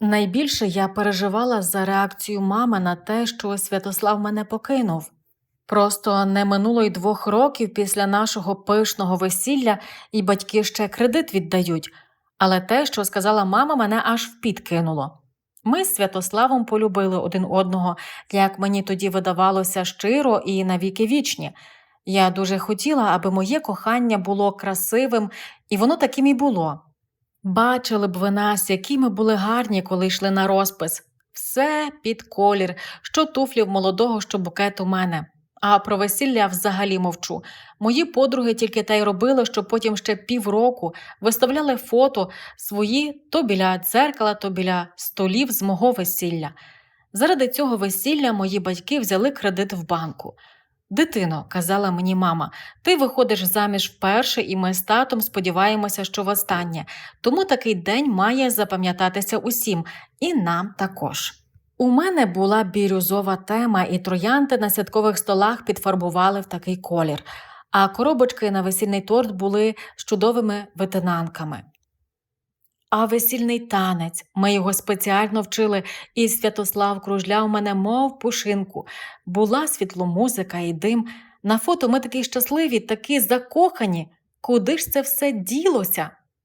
Найбільше я переживала за реакцію мами на те, що Святослав мене покинув. Просто не минуло й двох років після нашого пишного весілля, і батьки ще кредит віддають, але те, що сказала мама, мене аж впідкинуло. Ми з Святославом полюбили один одного, як мені тоді видавалося щиро і навіки вічні. Я дуже хотіла, аби моє кохання було красивим, і воно таким і було. Бачили б ви нас, які ми були гарні, коли йшли на розпис. Все під колір, що туфлі в молодого, що букет у мене. А про весілля взагалі мовчу. Мої подруги тільки те й робили, що потім ще півроку виставляли фото свої то біля дзеркала, то біля столів з мого весілля. Заради цього весілля мої батьки взяли кредит в банку. Дитино, казала мені мама, ти виходиш заміж вперше, і ми з татом сподіваємося, що востаннє. Тому такий день має запам'ятатися усім, і нам також. У мене була бірюзова тема, і троянди на святкових столах підфарбували в такий колір, а коробочки на весільний торт були з чудовими витинанками. А весільний танець, ми його спеціально вчили, і Святослав кружляв мене, мов пушинку. Була світломузика і дим. На фото ми такі щасливі, такі закохані. Куди ж це все ділося?